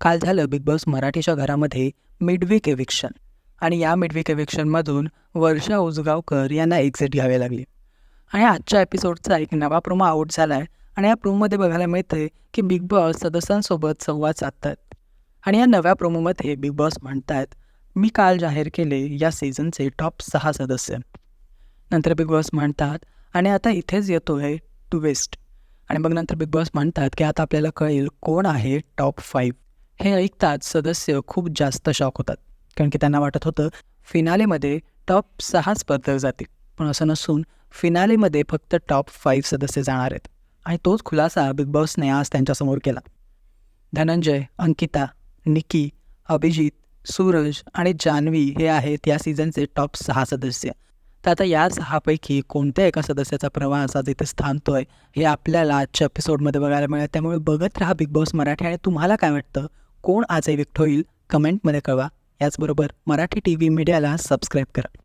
काल झालं big boss मराठीच्या घरामध्ये मिडवीक एविक्शन आणि या मिडवीक एविक्शनमधून वर्षा उजगावकर यांना एक्झिट घ्यावे लागली. आणि आजच्या एपिसोडचा एक नवा प्रोमो आउट झाला आहे आणि या प्रोमोमध्ये बघायला मिळते की बिग बॉस सदस्यांसोबत संवाद साधतात आणि या नव्या प्रोमोमध्ये बिग बॉस म्हणतात मी काल जाहीर केले या सीझनचे टॉप सहा सदस्य. नंतर बिग बॉस म्हणतात आणि आता इथेच येतो आहे टू वेस्ट आणि मग नंतर बिग बॉस म्हणतात की आता आपल्याला कळेल कोण आहे टॉप फाईव्ह हे ऐकताच सदस्य खूप जास्त शॉक होतात. कारण की त्यांना वाटत होतं फिनालेमध्ये टॉप सहा स्पर्धक जातील. पण असं नसून फिनालेमध्ये फक्त टॉप फाईव्ह सदस्य जाणार आहेत. आणि तोच खुलासा बिग बॉसने आज त्यांच्यासमोर केला. धनंजय अंकिता निकी अभिजित सूरज आणि जान्हवी हे आहेत या सीझनचे टॉप सहा सदस्य. तर आता या सहापैकी कोणत्या एका सदस्याचा प्रवास आज इथे स्थानतोय हे आपल्याला आजच्या एपिसोडमध्ये बघायला मिळेल. त्यामुळे बघत राहा बिग बॉस मराठी. आणि तुम्हाला काय वाटतं? कोण आजही विक्ट होईल कमेंटमध्ये कळवा. याचबरोबर मराठी टी व्ही मीडियाला सबस्क्राईब करा.